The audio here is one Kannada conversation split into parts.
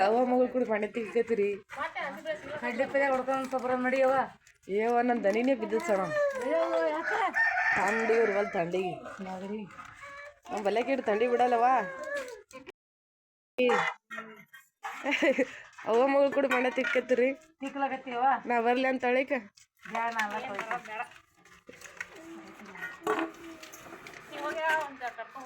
ಅವ ಮಗಳು ಕೂಡ ಮನೆ ತಿಕ್ಕತ್ರಿ ಕಡ್ಲಿ ಪಲ್ಯ ಹೊಡ್ಕೊಂಡು ಮಾಡಿ ನಡಿಯವ ಏವ ನನ್ನ ದನಿನೇ ಬಿದ್ದದ ಸಣ ಥಂಡಿಗೆ ನಾಗರಿ ನಮ್ಮ ಬಲ್ಲೆ ಕಿಡ್ ಥಂಡಿ ಬಿಡಲ್ಲವ? ಅವ ಮಗಳು ಕೂಡ ಮನೆ ತಿಕ್ಕತ್ರಿ ನಾ ಬರ್ಲಿ ಅಂತ ಅಳಿಕ ಬ್ಯಾಡ ನಾ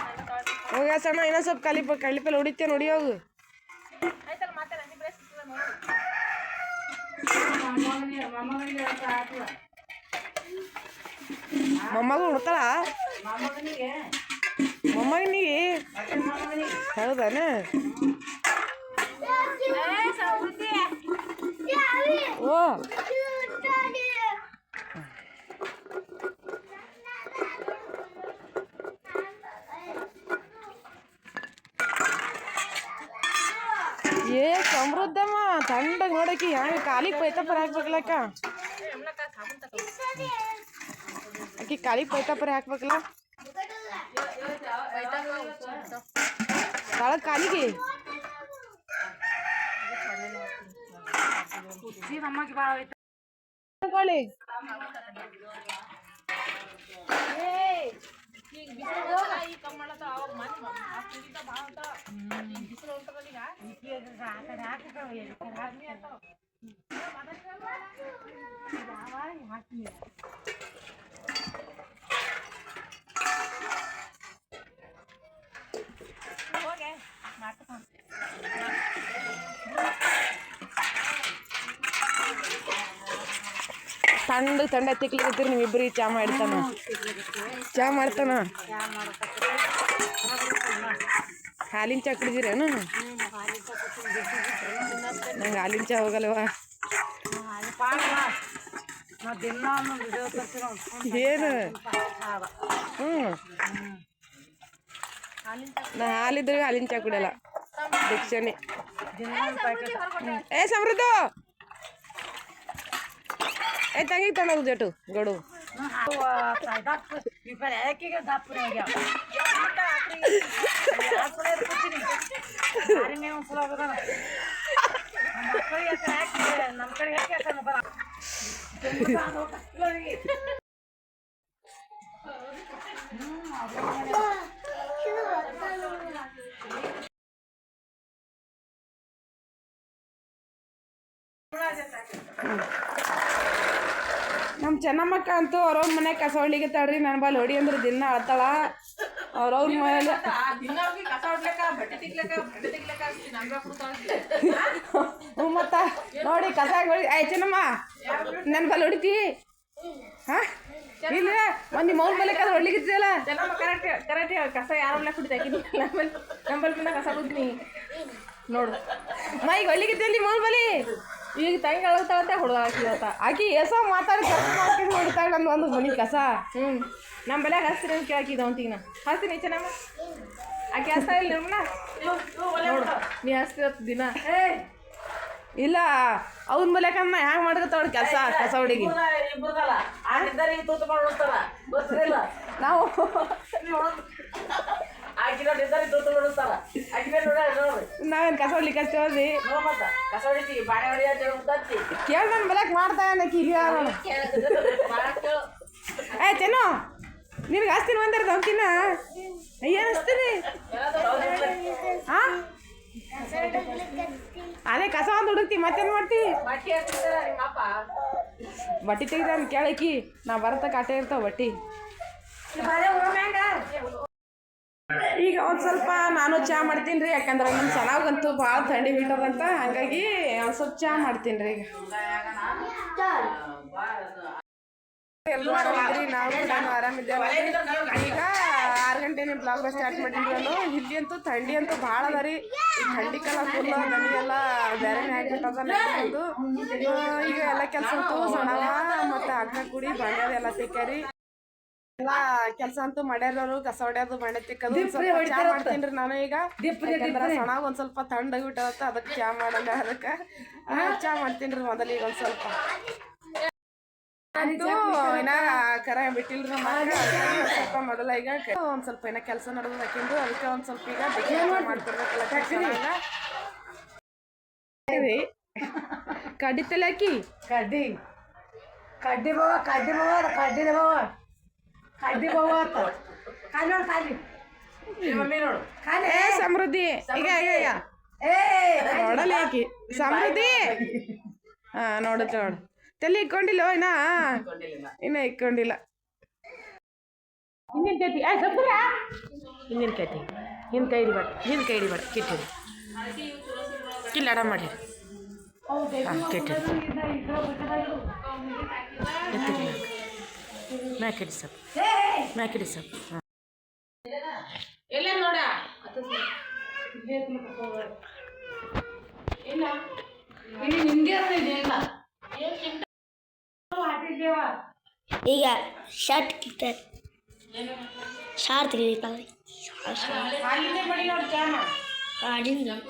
ಅಲ್ಲ ಕೊಯ್ತು. ಹೋಗ ಸಣ್ಣ ಇನ್ನೊಂದು ಸ್ವಲ್ಪ ಕಾಲಿ ಪ ಕಳ್ಳಿ ಪಲ್ಲೆ ಹೊಡಿತೇ ನೋಡಿ ಹೋಗು. ಮೊಮ್ಮಗ ಹುಡ್ತಾಳ? ಮೊಮ್ಮಗನಿಗೆ? ಹೌದಾನ? ಓ. ಏ ಸಮೃದ್ಧಮ್ಮ ತಂಡಗ್ ನೋಡಕಿ ಹ್ಯಾಂಗ ಕಾಲಿಗೆ ಪೈತಪ್ಪರ ಹಾಕ್ಬೇಕಲ್ಲಕ್ಕ ಆಕಿ ಕಾಲಿಗೆ ಪೈತಪ್ಪರ ಹಾಕ್ಬೇಕಲ್ಲ? ತಾಳಗ್ ಕಾಲಿಗೆ? ಕುಚ್ಚಿ ತಂಡ ತಂಡ ತಿಕ್ಲಿಕತ್ತೀರಿ ನೀವು ಇಬ್ಬರಿಗೆ ಚಾ ಮಾಡ್ತಾನ. ಚಾ ಮಾಡ್ತಾನ? ಯಾ ಮಾಡಕತ್ತಿ? ಹಾಲಿನ ಚಾ ಕುಡಿದಿರೇನು? ನಂಗೆ ಹಾಲಿನ ಚಾ ಹೋಗಲ್ವ ಅದು ಪಾಡವ. ನಾವ್ ದಿನ ಒಂದೊಂದು ವಿಡಿಯೋ ತರ್ತೀವಿ ನಾವು. ಏನು ಹಾವ. ಹ್ಞೂ ನಾ ಹಾಲಿದ್ರೆ ಹಾಲಿನ ಚಾ ಕುಡಿಯಲ್ಲ ಡಿಕ್ಷನಿ ದಿನ ಒಂದ್ packet. ಏ ಸಮೃದ್ಧ ಏ ತಂಗಿ ತಣ್ಣದು ಜಟು ಗಡು ನಮ್ಮ ಚೆನ್ನಮ್ಮಕ್ಕ ಅಂತೂ ಅವ್ರವ್ರ ಮನೆ ಕಸ ತಡ್ರಿ ನನ್ನ ಬಾಲ್ ಹೊಡಿ ಅಂದ್ರೆ ದಿನ ಅಳ್ತಾಳ ಅವ್ರವ್ರ ಮನೇಲಿ ಹ್ಞೂ ಮತ್ತ ನೋಡಿ ಕಸ ಹೊಡಿ ಆಯ್ ಚೆನ್ನಮ್ಮ ನನ್ನ ಬಲ್ ಹೊಡಿತಿ? ಹಾ? ಇಲ್ಲ ಒಂದು ಮೌನ್ ಬಲ್ಲಿ ಕಸ ಹೊಡ್ಲಿಕ್ಕಿದ್ದಲ್ಲ ಕರೆಕ್ಟ್ ಕರೆಕ್ಟ್ ಕಸ ಯಾರಲ್ಲ ನಮ್ಮಲ್ಲಿ ನಮ್ಮಲ್ಲಿ ಬಂದ ಕಸ ಕುಡ್ತೀನಿ. ನೋಡು. ಮೈಗೆ ಹೊಡ್ಲಿಕ್ಕಿದ್ದಲ್ಲಿ ಮೌನ್ ಬಲಿ? ಈಗ ತಂಗಿ ಅಳಗ್ತಾಳಂತೆ ಹೊಡೆದಾಕಿವತ್ತ ಆಕಿ ಎಸ ಮಾತಾಡಿ ಕಸ ಮಾಡ್ಕೊಂಡು ಹೊಡಿತಾಳೆ ನನ್ನ ಒಂದು ಮನೆ ಕಸ ಹ್ಞೂ ನಮ್ಮ ಬೆಲೆ ಹಸ್ತಿರ ಕೇಳಾಕಿದ ಅಂತೀಗ ನಾ ಹಸ್ತೀನಿ ಚೆನ್ನಮ್ಮ ಆಕೆ ಹಸ್ತಾ ಇಲ್ಲ ನಿರ್ಮಲ ನೋಡು ನೀ ಹಸ್ತಿರತ್ ದಿನ ಇಲ್ಲ ಅವ್ನ ಮೂಲಕಮ್ಮ ಹ್ಯಾಂಗ ಮಾಡ್ಕತ್ತಾಳ ಕೆಲಸ ಕಸ ಹುಡುಗಿ ನಾವು ನಾವೇನು ಕಸ ಹೊಡ್ಲಿಕ್ಕೆ ಉಳ್ದತ್ತಿ ಕೇಳಿ ನನ್ನ ಬೆಳಕ್ ಮಾಡ್ತಾ ಯಾರು ಏ ಚೆನ್ನು ನಿನಗೆ ಹಸ್ತೀನಿ ಒಂದರ ಅಂತಿನ ಏನು ಹಸ್ತೀನಿ ಹಾ ಅದೇ ಕಸ ಒಂದು ಹುಡುಕ್ತಿ ಮತ್ತೇನು ಮಾಡ್ತಿ ಬಟ್ಟಿ ತೆಗ್ದಾನ ಕೇಳಕಿ ನಾ ಬರತ್ತ ಕಾಟೆ ಇರ್ತಾವ ಬಟ್ಟಿ ಈಗ ಒಂದು ಸ್ವಲ್ಪ ನಾನು ಚಹಾ ಮಾಡ್ತೀನಿ ರೀ ಯಾಕಂದ್ರೆ ನಮ್ಮ ಚೆನ್ನಾಗಂತೂ ಭಾಳ ಥಂಡಿ ಬಿಟ್ಟದಂತ ಹಂಗಾಗಿ ಒಂದು ಸ್ವಲ್ಪ ಚಹಾ ಮಾಡ್ತೀನಿ ರೀ ಈಗ. ಎಲ್ಲರೂ ಆರಾಮಿದ್ರಿ, ನಾವು ಕೂಡ ಆರಾಮಿದ್ದೇವೆ. ಈಗ ಆರು ಗಂಟೆ ನಿಮ್ಮ ಬ್ಲಾಗ್ ಸ್ಟಾರ್ಟ್ ಮಾಡಿದ್ವಿ ನಾನು ಇಲ್ಲಿ ಅಂತೂ ಥಂಡಿ ಅಂತೂ ಭಾಳ ಅದ ರೀ. ಥಂಡಿ ಕಾಲ ಫುಲ್ ನನಗೆಲ್ಲ ಬೇರೆನೇ ಆಗಿಬಿಟ್ಟದ ನಮ್ದು ಈಗ ಎಲ್ಲ ಕೆಲಸ ಅಂತೂ ಅಕ್ಕ ಕುಡಿ ಬಂಗಾರ ಎಲ್ಲ ತಿಕ್ಕಾರಿ ಎಲ್ಲ ಕೆಲಸ ಅಂತೂ ಮಾಡ್ಯಾರವ್ರು ಕಸ ಹೊಡ್ಯೋದು ಮಣ್ಣೆ ತಿಕ್ಕದು ಒಂದ್ ಸ್ವಲ್ಪ ಚಾ ಮಾಡ್ತೀನಿ ನಾನು ಈಗ. ಸಣ್ಣಗ ಒಂದ್ ಸ್ವಲ್ಪ ತಣ್ಣಗಿಬಿಟ್ಟದತ್ತ ಅದಕ್ಕೆ ಚಾ ಮಾಡಲ್ಲ ಅದಕ್ಕೆ. ಚಾ ಮಾಡ್ತೀನಿ ಮೊದಲು ಈಗ ಒಂದ್ ಸ್ವಲ್ಪ. ಅಂತೂ ಇನ್ನ ಕರ ಬಿಟ್ಟಿಲ್ರಿ ಸ್ವಲ್ಪ ಮೊದಲ ಈಗ ಒಂದ್ ಸ್ವಲ್ಪ ಏನ ಕೆಲಸ ನಡೆದ ಹಾಕಿಂದು ಅದಕ್ಕೆ ಒಂದ್ ಸ್ವಲ್ಪ ಈಗ ಮಾಡ್ತಿರ್ಬೇಕಲ್ಲ ಕಡ್ಡಿ ತಲೆ ಹಾಕಿ. ಕಡ್ಡಿ. ಕಡ್ಡಿ ಬಾವ ಕಡ್ಡಿ ಬಾವ ಅದ ಕಡ್ಡಿದ ಬಾವ. ಬಾವ ಕಾಲಿ ನೋಡು ಮಮ್ಮಿ ಏ ಸಮೃದ್ಧಿ. ಈಗ ಈಗ ಈಗ. ಏ ನೋಡಲ್ಲ ಯಾಕಿ ಸಮೃದ್ಧಿ. ಹಾ ನೋಡುತ್ತೆ ನೋಡು. ತಲೆ ಇಕ್ಕೊಂಡಿಲ್ಲ ಇನ್ನ? ಇನ್ನ. ಇಕ್ಕೊಂಡಿಲ್ಲ ಹಿಂದಿನ ಕೈತಿ? ಏ ಸಬ್ಬರ ಹಿಂದಿನ ಕೈತಿ? ಹಿಂದ ಕೈ ಹಿಡಿಬೇಡ. ಹಿಂದ ಕೈ ಹಿಡಿಬೇಡ. ಕಿಟ್ಟಿರಿ ಕಿಲ್ಲ ಮಾಡಿ ಹಾಂ ಮ್ಯಾಕಿಡಿ ಸಪ್ ಮ್ಯಾಕಿಡಿ ಸಪ್ ಹಾಂ ಎಲ್ಲ ನೋಡ ಇಲ್ಲಿ ನಿಂದೆ ಇದೆಯಲ್ಲ ಈಗ ಶರ್ಟ್ ಕಿತ್ತಾರೆ ಶಾರ್ಟ್ ತೆಗಿಬೇಕಲ್ಲ ಅಲ್ಲಿಂದೇ ಮಾಡಿ ನೋಡಿ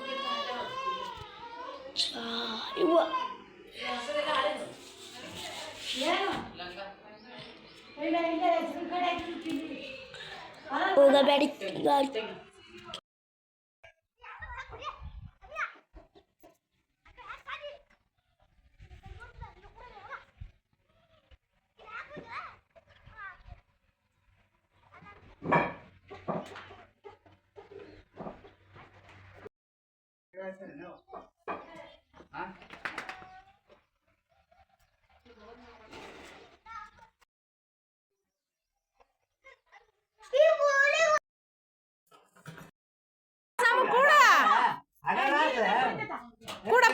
O da ben Thank you.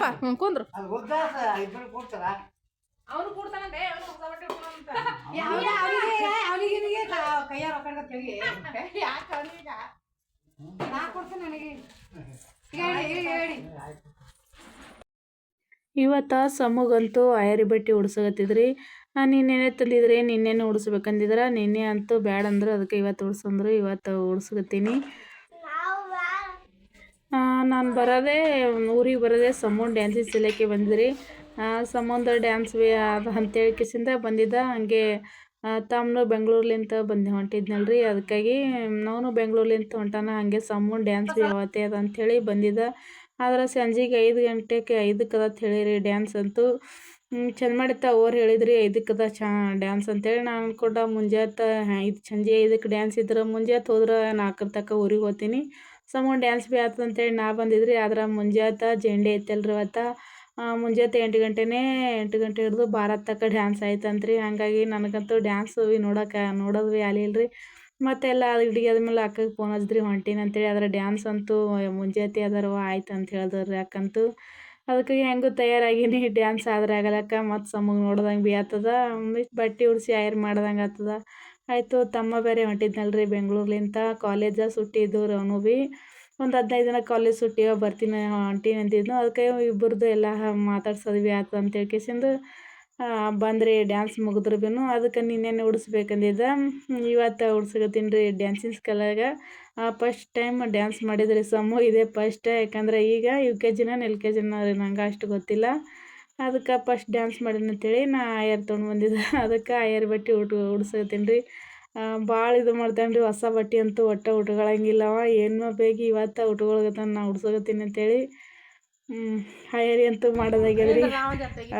ಕೂಡಪ್ಪ ಹ್ಞೂ ಕುಂದ್ರು. ಅವನು ಕೊಡ್ತಾನಂತೆ ಅವನು ಹೊಸ ಬಟ್ಟೆ ಕೊಡೋಂತ ಅವನಿಗೆ ಕೈಯಾರ ರೊಕ್ಕ ತೆಗಿ. ಯಾಕೆ ಅವನೀಗ? ನಾ ಕೊಡ್ತೇನೆ ನನಗೆ. ಈಗ ಹೇಳಿ ಈಗ ಹೇಳಿ ಇವತ್ತು ಸಮಗಂತೂ ಆಯರಿ ಬಟ್ಟೆ ಉಡ್ಸಕತ್ತಿದ್ರಿ. ನಿನ್ನೆನೆ ತಂದಿದ್ರಿ ನಿನ್ನೆನೆ ಉಡ್ಸ್ಬೇಕಂದಿದ್ರ ನಿನ್ನೆ ಅಂತೂ ಬ್ಯಾಡ ಅಂದ್ರೆ ಅದಕ್ಕೆ ಇವತ್ತು ಉಡ್ಸಂದ್ರು ಇವತ್ತು ಉಡ್ಸ್ಕತ್ತೀನಿ. ನಾನು ಬರೋದೇ, ಊರಿಗೆ ಬರೋದೇ ಸಮೂನ್ ಡ್ಯಾನ್ಸಿಗೆ ಸೆಲೆಕ್ಕೆ ಬಂದಿರಿ. ಸಮುದ್ರ ಡ್ಯಾನ್ಸ್ ಅದು ಅಂತೇಳಿ ಕಿಸಿಂದ ಬಂದಿದ್ದ, ಹಂಗೆ ತಮ್ಮನು ಬೆಂಗಳೂರ್ಲಿಂತ ಬಂದು ರೀ ಅದಕ್ಕಾಗಿ ನಾನು ಬೆಂಗಳೂರ್ಲಿಂತ ಹೊಂಟಾನ, ಹಾಗೆ ಸಮೂನ್ ಡ್ಯಾನ್ಸ್ ಭೀ ಅವತ್ತೇ ಅದ ಅಂಥೇಳಿ ಬಂದಿದ್ದ. ಆದ್ರೆ ಸಂಜೆಗೆ ಐದು ಗಂಟೆಗೆ ಐದಕ್ಕೆ ಅದ ಹೇಳಿರಿ ಡ್ಯಾನ್ಸ್ ಅಂತೂ. ಚಂದ ಮಾಡಿತ್ತ ಅವ್ರು ಹೇಳಿದ್ರಿ ಐದಕ್ಕೆ ಅದ ಚಾ ಡ್ಯಾನ್ಸ್ ಅಂತೇಳಿ. ನಾನು ಅನ್ಕೊಂಡ ಮುಂಜಾತ ಐದು ಸಂಜೆ ಐದಕ್ಕೆ ಡ್ಯಾನ್ಸ್ ಇದ್ರೆ, ಮುಂಜಾತ್ ಹೋದ್ರೆ ನಾಲ್ಕರ ತನಕ ಊರಿಗೆ ಹೋಗ್ತೀನಿ. ಸಮೂನ್ ಡ್ಯಾನ್ಸ್ ಭೀ ಆತದ ಅಂತೇಳಿ ನಾ ಬಂದಿದ್ರಿ. ಆದ್ರೆ ಮುಂಜಾತ ಜೆಂಡೆ ಐತಲ್ರಿ ಅವತ್ತು. ಮುಂಜಾತೆ ಎಂಟು ಗಂಟೆನೇ ಎಂಟು ಗಂಟೆ ಹಿಡಿದು ಭಾರತ ತಕ್ಕ ಡ್ಯಾನ್ಸ್ ಆಯ್ತಂತ್ರಿ. ಹಾಗಾಗಿ ನನಗಂತೂ ಡ್ಯಾನ್ಸ್ ಭೀ ನೋಡೋಕೆ, ನೋಡೋದು ಭೀ ಆಲಿಲ್ರಿ ಮತ್ತೆಲ್ಲ ಅಡುಗೆ ಆದ್ಮೇಲೆ ಅಕ್ಕಗೆ ಫೋನ್ ಹಚ್ಚಿದ್ರಿ ಹೊಂಟೀನಿ ಅಂತೇಳಿ. ಆದ್ರೆ ಡ್ಯಾನ್ಸ್ ಅಂತೂ ಮುಂಜಾನೆ ಅದರವ ಆಯ್ತು ಅಂತ ಹೇಳಿದ್ರಿ ಅಕ್ಕಂತೂ. ಅದಕ್ಕೆ ಹೆಂಗೂ ತಯಾರಾಗಿನಿ, ಡ್ಯಾನ್ಸ್ ಆದ್ರೆ ಆಗಲಕ್ಕ ಮತ್ತು ಸಮಗ್ ನೋಡ್ದಂಗೆ ಭೀ ಇಷ್ಟು ಬಟ್ಟೆ ಉಡಿಸಿ ಆಯರ್ ಮಾಡ್ದಂಗೆ ಆತದ. ಆಯಿತು, ತಮ್ಮ ಬೇರೆ ಹೊಂಟಿದ್ನಲ್ರಿ ಬೆಂಗಳೂರ್ಲಿಂತ. ಕಾಲೇಜ ಸುಟ್ಟಿ ಇದ್ದವ್ರು ಅವನು ಭೀ ಒಂದು ಹದಿನೈದು ದಿನ ಕಾಲೇಜ್ ಸುಟ್ಟಿವ ಬರ್ತೀನಿ ಹೊಂಟೀನಿ ಅಂತಿದ್ನು ಅದಕ್ಕೆ ಇಬ್ಬರದ್ದು ಎಲ್ಲ ಮಾತಾಡ್ಸೋದು ಭೀ ಆತು ಅಂತ ಕಿಸಿಂದು ಬಂದ್ರಿ ಡ್ಯಾನ್ಸ್ ಮುಗಿದ್ರು ಭೀನು ಅದಕ್ಕೆ ನಿನ್ನೆನೆ ಉಡಿಸ್ಬೇಕಂದಿದ್ದ. ಇವತ್ತು ಉಡ್ಸಕತ್ತೀನಿ ರೀ ಡ್ಯಾನ್ಸಿನ ಸ್ಕಲಾಗ ಫಸ್ಟ್ ಟೈಮ್ ಡ್ಯಾನ್ಸ್ ಮಾಡಿದ್ರಿ ಸಮ್ಮು, ಇದೇ ಫಸ್ಟ್ ಯಾಕಂದ್ರೆ ಈಗ ಯು ಕೆ ಜಿನ ಎಲ್ ಕೆ ಜಿನ ರೀ, ನಂಗೆ ಅಷ್ಟು ಗೊತ್ತಿಲ್ಲ. ಅದಕ್ಕೆ ಫಸ್ಟ್ ಡ್ಯಾನ್ಸ್ ಮಾಡೀನಿ ಅಂತೇಳಿ ನಾ ಆಯರ್ ತೊಗೊಂಡು ಬಂದಿದ್ದೆ. ಅದಕ್ಕೆ ಆಯರ್ ಬಟ್ಟೆ ಉಟ್, ಉಡ್ಸಕತ್ತೀನಿ ರೀ. ಭಾಳ ಇದು ಮಾಡ್ತಾನೆ ರೀ ಹೊಸ ಬಟ್ಟೆ ಅಂತೂ ಒಟ್ಟು ಉಟ್ಕೊಳಂಗಿಲ್ಲವ ಏನು ಬೇಕು ಇವತ್ತು ಉಟ್ಕೊಳಗತ್ತಾನ ನಾ ಉಡ್ಸಕತ್ತೀನಿ ಅಂತೇಳಿ ಹೈರಿ ಅಂತೂ ಮಾಡೋದಾಗ್ಯದ್ರಿ.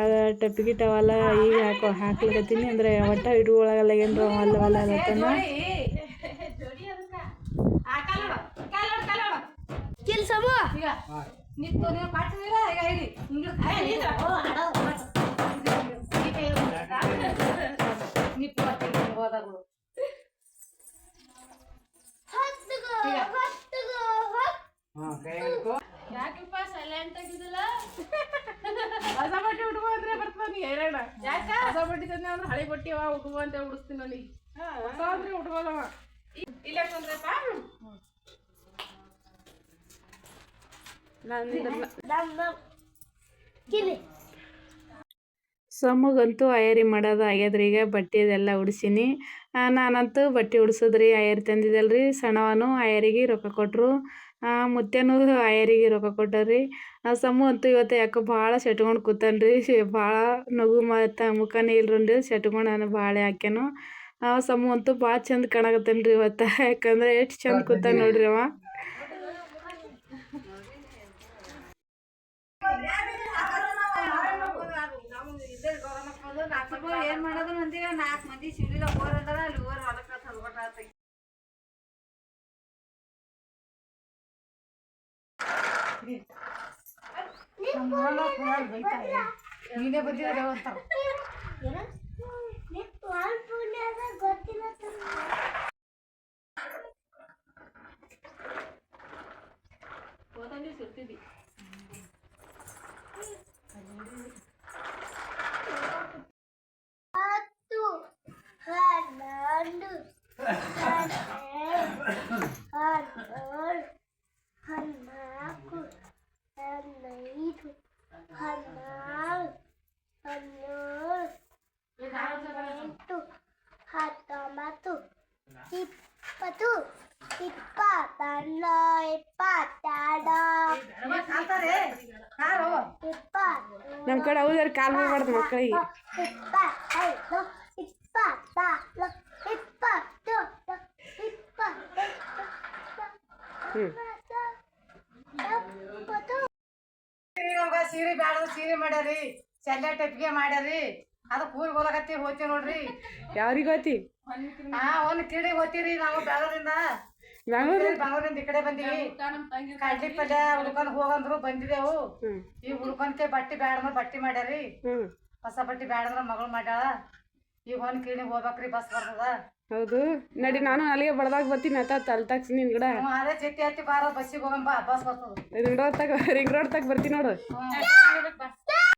ಅದು ಟಪ್ಪಿ ಗಿಟ್ಟ ಅವೆಲ್ಲ ಈಗ ಹಾಕೋ ಹಾಕ್ಲಿಕತ್ತೀನಿ ಅಂದರೆ ಒಟ್ಟು ಇಟ್ಕೊಳಗಲ್ಲ ಏನ್ರ ಅಲ್ಲ ಅಲ್ಲ ಅದತ್ತನ ಕೆಲಸಮ್ಮ ಯಾಕಪ್ಪ ಸೈಲೆಂಟ್ ಆಗಿದ್ದಲ್ಲ ಹೊಸ ಬಟ್ಟೆ ಉಟ್ಕೋ ಅಂದ್ರೆ ಬರ್ತಾನ ನೀ ಹೇಳೋಣ ಯಾಕ? ಹೊಸ ಬಟ್ಟೆ ತಂದೆ ಅಂದ್ರೆ ಹಳೆ ಬಟ್ಟೆ ಅವ ಉಟ್ಕೋ ಅಂತ ಉಡಿಸ್ತೀನಿ ಅವನಿಗೆ ಹೊಸ ಅಂದ್ರೆ ಉಟ್ಕೋಲ್ಲವ ಇಲ್ಲ ತೊಂದ್ರಪ್ಪ? ನಾನು ಕಿಲಿ. ಸಮ್ಮಗಂತೂ ಅಯರಿ ಮಾಡೋದು ಆಗ್ಯದ್ರಿ ಈಗ ಬಟ್ಟೆ ಅದೆಲ್ಲ ಉಡಿಸೀನಿ. ನಾನಂತೂ ಬಟ್ಟೆ ಉಡ್ಸೋದ್ರಿ ತಂದಿದ್ದಲ್ಲ ತಂದಿದ್ದಲ್ರಿ. ಸಣ್ಣವನು ಆಯರಿಗೆ ರೊಕ್ಕ ಕೊಟ್ಟರು ಮುತ್ಯನೂ ಆಯರಿಗೆ ರೊಕ್ಕ ಕೊಟ್ಟರಿ. ಸಮ್ಮು ಅಂತೂ ಇವತ್ತು ಯಾಕೋ ಭಾಳ ಸೆಟ್ಕೊಂಡು ಕೂತಾನ್ರಿ. ಭಾಳ ನಗು ಮತ್ತು ಮುಖನೇ ಇಲ್ರಿ ಸೆಟ್ಕೊಂಡು ನಾನು ಭಾಳ ಹಾಕ್ಯಾನು. ಸಮ್ಮು ಸಮು ಅಂತೂ ಭಾಳ ಚಂದ ಕಾಣಕತ್ತಾನ್ರಿ ಇವತ್ತು. ಯಾಕಂದ್ರೆ ಎಷ್ಟು ಚಂದ ಕೂತಾನೆ ನೋಡ್ರಿ ಅವ. ಏನ್ ಮಾಡೋದು ಅಂತೀವಿ ನಾಲ್ಕು ಮಂದಿ ಶಿವಲಿಲ್ಲ ಓರ್ ಅದಾರ ಅಲ್ಲಿ ಓರ್ ಹೊಲಕ್ಕ ಹೊಲ್ಕೊಟ್ಟ ನೀನೇ ಬಂದಿದ್ರೆ ಕಾಲ್ ಮಾಡ್ಬಾರ್ದು ಮಕ್ಕಳಿಗೆ ಸೀರೆ ಬ್ಯಾಡ ಸೀರೆ ಮಾಡ್ಯಾರಿ ಸೆಲ್ಲ ಟೆಪ್ಗೆ ಮಾಡ್ಯಾರಿ ಅದು ಕೂರ್ ಹೋಲಕತ್ತಿ ಹೋಗ್ತೀವಿ ನೋಡ್ರಿ. ಯಾರಿಗೆ ಹೋತಿ ಹಾ ಒಂದ್ ಕಿಡಿ ಹೋತಿರಿ ನಾವು ಬೆಳಗಾವಿಂದ ಬೆಂಗಳೂರು ಬೆಂಗಳೂರಿಂದ ಈ ಕಡೆ ಬಂದಿವಿ. ಕಡ್ಲಿ ಪಲ್ಯ ಉಳ್ಕೊಂಡ್ ಹೋಗಂದ್ರು ಬಂದಿದೆವು ಹ್ಮ್. ಈ ಉಳ್ಕೊಂಡ್ಕೆ ಬಟ್ಟಿ ಬ್ಯಾಡ ಬಟ್ಟಿ ಮಾಡ್ಯಾರಿ ಹ್ಮ್. ಹೊಸ ಬಟ್ಟಿ ಬ್ಯಾಡಂದ್ರ ಮಗಳು ಮಾಡ್ಯಾಳ. ಈಗ ಒಂದ್ ಕಿಡಿ ಹೋಗ್ಬೇಕ್ರಿ ಬಸ್ ಬರ್ತದ. ಹೌದು. ನಡಿ ನಾನು ಅಲ್ಲಿಗೆ ಬಡದಾಗ ಬರ್ತೀನಿ ಆತ ತಲ್ತಾಕ್ಸಿ ನಿನ್ ಗಿಡ. ಅದೇ ಜೊತೆ ಹತ್ತಿ ಬಾರ ಬಸ್ಸಿಗೆ ಹೋಗಂಬ ಬಸ್ ಬರ್ತದ. ರಿಂಗ್ ರೋಡ್ ತಗ ರಿಂಗ್ ರೋಡ್ ತಗ ಬರ್ತೀನಿ ನೋಡು. ಹ್ಞೂ